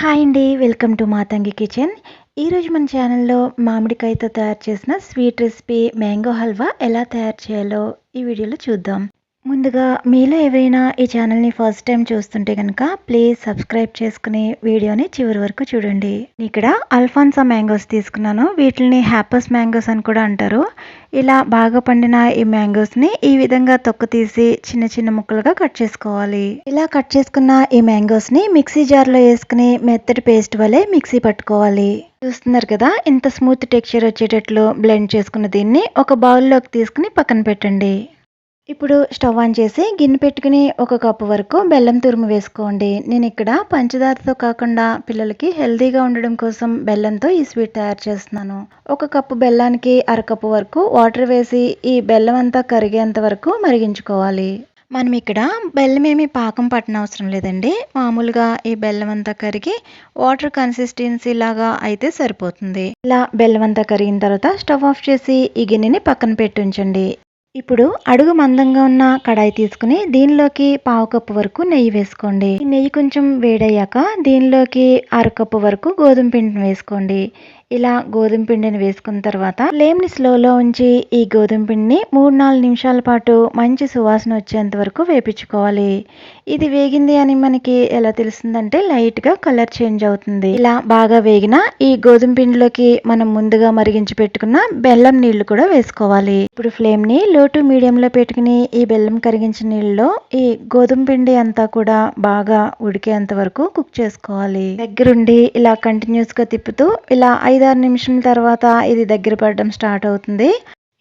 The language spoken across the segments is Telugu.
హాయ్ అండి వెల్కమ్ టు మాతంగి కిచెన్. ఈరోజు మన ఛానల్లో మామిడికాయతో తయారు చేసిన స్వీట్ రెసిపీ మ్యాంగో హల్వా ఎలా తయారు చేయాలో ఈ వీడియోలో చూద్దాం. ముందుగా మీలో ఎవరైనా ఈ ఛానల్ని ఫస్ట్ టైం చూస్తుంటే కనుక ప్లీజ్ సబ్స్క్రైబ్ చేసుకుని వీడియోని చివరి వరకు చూడండి. ఇక్కడ అల్ఫాన్సా మ్యాంగోస్ తీసుకున్నాను. వీటిని హ్యాపస్ మ్యాంగోస్ అని కూడా అంటారు. ఇలా బాగా పండిన ఈ మ్యాంగోస్ని ఈ విధంగా తొక్క తీసి చిన్న చిన్న ముక్కలుగా కట్ చేసుకోవాలి. ఇలా కట్ చేసుకున్న ఈ మ్యాంగోస్ని మిక్సీ జార్లో వేసుకుని మెత్తటి పేస్ట్ వలె మిక్సీ పట్టుకోవాలి. చూస్తున్నారు కదా ఇంత స్మూత్ టెక్స్చర్ వచ్చేటట్లు బ్లెండ్ చేసుకున్న దీన్ని ఒక బౌల్లోకి తీసుకుని పక్కన పెట్టండి. ఇప్పుడు స్టవ్ ఆన్ చేసి గిన్నె పెట్టుకుని ఒక కప్పు వరకు బెల్లం తురుము వేసుకోండి. నేను ఇక్కడ పంచదారతో కాకుండా పిల్లలకి హెల్తీగా ఉండడం కోసం బెల్లంతో ఈ స్వీట్ తయారు చేస్తున్నాను. ఒక కప్పు బెల్లానికి అరకప్పు వరకు వాటర్ వేసి ఈ బెల్లం అంతా కరిగేంత వరకు మరిగించుకోవాలి. మనం ఇక్కడ బెల్లం ఏమి పాకం పట్టిన అవసరం లేదండి. మామూలుగా ఈ బెల్లం అంతా కరిగి వాటర్ కన్సిస్టెన్సీ లాగా అయితే సరిపోతుంది. ఇలా బెల్లం అంతా కరిగిన తర్వాత స్టవ్ ఆఫ్ చేసి ఈ గిన్నెని పక్కన పెట్టి ఉంచండి. ఇప్పుడు అడుగు మందంగా ఉన్న కడాయి తీసుకుని దీనిలోకి పావు కప్పు వరకు నెయ్యి వేసుకోండి. నెయ్యి కొంచెం వేడయ్యాక దీనిలోకి అరకప్పు వరకు గోధుమ పిండిని వేసుకోండి. ఇలా గోధుమ పిండిని వేసుకున్న తర్వాత ఫ్లేమ్ని స్లోలో ఉంచి ఈ గోధుమ పిండిని మూడు నాలుగు నిమిషాల పాటు మంచి సువాసన వచ్చేంత వరకు వేపించుకోవాలి. ఇది వేగింది అని మనకి ఎలా తెలుస్తుందంటే లైట్గా కలర్ చేంజ్ అవుతుంది. ఇలా బాగా వేగిన ఈ గోధుమ పిండిలోకి మనం ముందుగా మరిగించి పెట్టుకున్న బెల్లం నీళ్ళు కూడా వేసుకోవాలి. ఇప్పుడు ఫ్లేమ్ని లో టు మీడియంలో పెట్టుకుని ఈ బెల్లం కరిగించిన నీళ్ళలో ఈ గోధుమ పిండి అంతా కూడా బాగా ఉడికేంత వరకు కుక్ చేసుకోవాలి. దగ్గరుండి ఇలా కంటిన్యూస్గా తిప్పుతూ ఇలా ఐదారు నిమిషాల తర్వాత ఇది దగ్గర పడడం స్టార్ట్ అవుతుంది.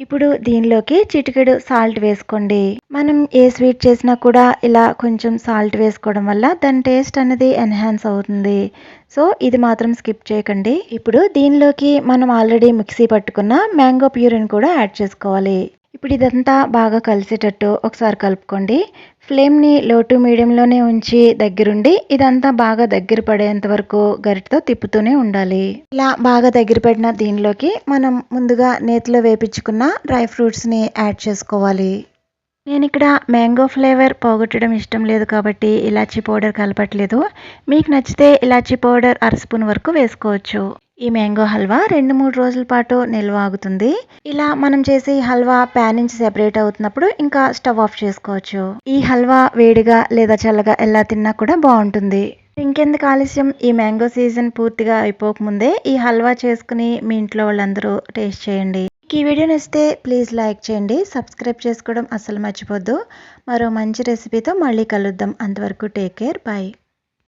ఇప్పుడు దీనిలోకి చిటికెడు సాల్ట్ వేసుకోండి. మనం ఏ స్వీట్ చేసినా కూడా ఇలా కొంచెం సాల్ట్ వేసుకోవడం వల్ల దాని టేస్ట్ అనేది ఎన్హాన్స్ అవుతుంది. సో ఇది మాత్రం స్కిప్ చేయకండి. ఇప్పుడు దీనిలోకి మనం ఆల్రెడీ మిక్సీ పట్టుకున్న మ్యాంగో ప్యూరిని కూడా యాడ్ చేసుకోవాలి. ఇప్పుడు ఇదంతా బాగా కలిసేటట్టు ఒకసారి కలుపుకోండి. ఫ్లేమ్ని లో టు మీడియంలోనే ఉంచి దగ్గరుండి ఇదంతా బాగా దగ్గర పడేంత వరకు గరిటతో తిప్పుతూనే ఉండాలి. ఇలా బాగా దగ్గర పడిన దీనిలోకి మనం ముందుగా నేతిలో వేపించుకున్న డ్రై ఫ్రూట్స్ని యాడ్ చేసుకోవాలి. నేను ఇక్కడ మ్యాంగో ఫ్లేవర్ పోగొట్టడం ఇష్టం లేదు కాబట్టి ఇలాచీ పౌడర్ కలపట్లేదు. మీకు నచ్చితే ఇలాచీ పౌడర్ అర స్పూన్ వరకు వేసుకోవచ్చు. ఈ మ్యాంగో హల్వా రెండు మూడు రోజుల పాటు నిల్వ ఆగుతుంది. ఇలా మనం చేసి హల్వా ప్యాన్ నుంచి సెపరేట్ అవుతున్నప్పుడు ఇంకా స్టవ్ ఆఫ్ చేసుకోవచ్చు. ఈ హల్వా వేడిగా లేదా చల్లగా ఎలా తిన్నా కూడా బాగుంటుంది. ఇంకెందుకు ఆలస్యం? ఈ మ్యాంగో సీజన్ పూర్తిగా అయిపోకముందే ఈ హల్వా చేసుకుని మీ ఇంట్లో వాళ్ళందరూ టేస్ట్ చేయండి. ఈ వీడియో నచ్చితే ప్లీజ్ లైక్ చేయండి. సబ్స్క్రైబ్ చేసుకోవడం అస్సలు మర్చిపోద్దు. మరో మంచి రెసిపీతో మళ్ళీ కలుద్దాం. అంతవరకు టేక్ కేర్ బాయ్